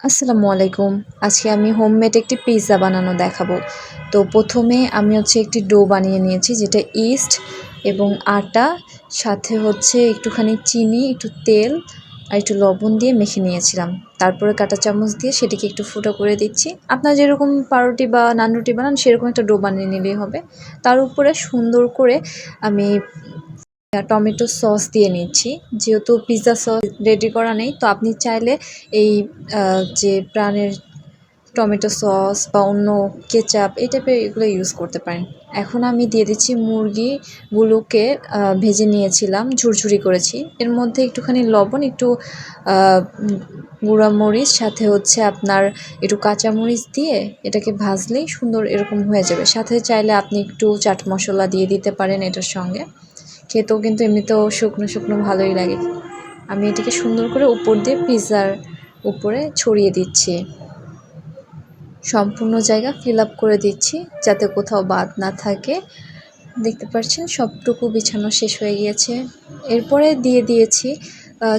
আসসালামু আলাইকুম। আজকে আমি হোমমেড একটি পিৎজা বানানো দেখাবো। তো প্রথমে আমি হচ্ছে একটি ডো বানিয়ে নিয়েছি, যেটা ইস্ট এবং আটা, সাথে হচ্ছে একটুখানি চিনি, একটু তেল আর একটু লবণ দিয়ে মেখে নিয়েছিলাম। তারপরে কাঁটা চামচ দিয়ে সেটিকে একটু ফুটো করে দিচ্ছি। আপনারা যেরকম পাউরুটি বা নান রুটি বানান, সেরকম একটা ডো বানিয়ে নিলেই হবে। তার উপরে সুন্দর করে আমি টমেটো সস দিয়ে নিচ্ছি। যেহেতু পিৎজা সস রেডি করা নেই, তো আপনি চাইলে এই যে প্রাণের টমেটো সস বা অন্য কেচাপ, এই টাইপের এগুলো ইউজ করতে পারেন। এখন আমি দিয়ে দিচ্ছি মুরগিগুলোকে ভেজে নিয়েছিলাম, ঝুরঝুরি করেছি। এর মধ্যে একটুখানি লবণ, একটু মরিচ সাথে হচ্ছে আপনার একটু কাঁচামরিচ দিয়ে এটাকে ভাজলেই সুন্দর এরকম হয়ে যাবে। সাথে চাইলে আপনি একটু চাট মশলা দিয়ে দিতে পারেন এটার সঙ্গে। খেতেও কিন্তু এমনিতেও শুকনো শুকনো ভালোই লাগে। আমি এটিকে সুন্দর করে উপর দিয়ে পিৎজার উপরে ছড়িয়ে দিচ্ছি। সম্পূর্ণ জায়গা ফিল আপ করে দিচ্ছি যাতে কোথাও বাদ না থাকে। দেখতে পাচ্ছেন সবটুকু বিছানো শেষ হয়ে গিয়েছে। এরপরে দিয়ে দিয়েছি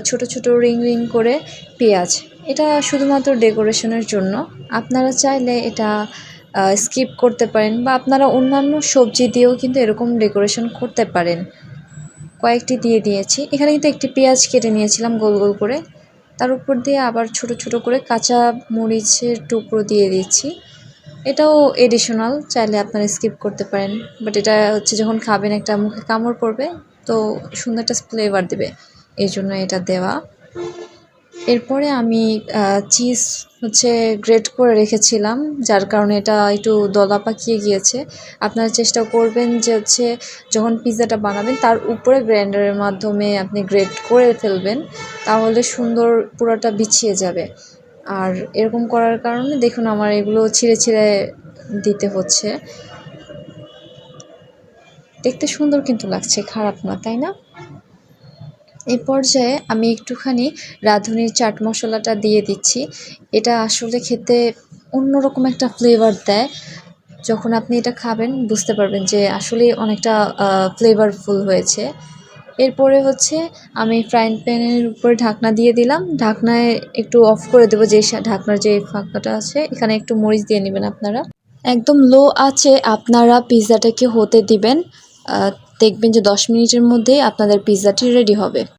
ছোট ছোট রিং রিং করে পেঁয়াজ। এটা শুধুমাত্র ডেকোরেশনের জন্য। আপনারা চাইলে এটা স্কিপ করতে পারেন বা আপনারা অন্যান্য সবজি দিয়েও কিন্তু এরকম ডেকোরেশন করতে পারেন। কয়েকটি দিয়ে দিয়েছি। এখানে কিন্তু একটি পেঁয়াজ কেটে নিয়েছিলাম গোল গোল করে। তার উপর দিয়ে আবার ছোট ছোট করে কাঁচা মরিচের টুকরো দিয়ে দিচ্ছি। এটাও এডিশনাল চাইলে আপনারা স্কিপ করতে পারেন। বাট এটা হচ্ছে যখন খাবেন একটা মুখে কামড় পড়বে, তো সুন্দর একটা ফ্লেভার দেবে। এই জন্য এটা দেওয়া। এরপরে আমি চিজ হচ্ছে গ্রেট করে রেখেছিলাম, যার কারণে এটা একটু দলা পাকিয়ে গিয়েছে। আপনারা চেষ্টা করবেন যে হচ্ছে যখন পিৎজাটা বানাবেন, তার উপরে গ্রাইন্ডারের মাধ্যমে আপনি গ্রেট করে ফেলবেন, তাহলে সুন্দর পুরোটা বিছিয়ে যাবে। আর এরকম করার কারণে দেখুন আমার এগুলো ছিঁড়ে ছিঁড়ে দিতে হচ্ছে। দেখতে সুন্দর কিন্তু লাগছে, খারাপ না, তাই না? এই পর্যায়ে আমি একটুখানি রাঁধুনির চাট মশলাটা দিয়ে দিচ্ছি। এটা আসলে খেতে অন্যরকম একটা ফ্লেভার দেয়। যখন আপনি এটা খাবেন, বুঝতে পারবেন যে আসলে অনেকটা ফ্লেভারফুল হয়েছে। এরপরে হচ্ছে আমি ফ্রাইং প্যানের উপরে ঢাকনা দিয়ে দিলাম। ঢাকনায় একটু অফ করে দেবো যে ঢাকনার যে ফাঁকাটা আছে, এখানে একটু মরিচ দিয়ে নেবেন আপনারা। একদম লো আছে আপনারা পিৎজাটাকে হতে দিবেন। দেখবেন যে দশ মিনিটের মধ্যেই আপনাদের পিৎজাটি রেডি হবে।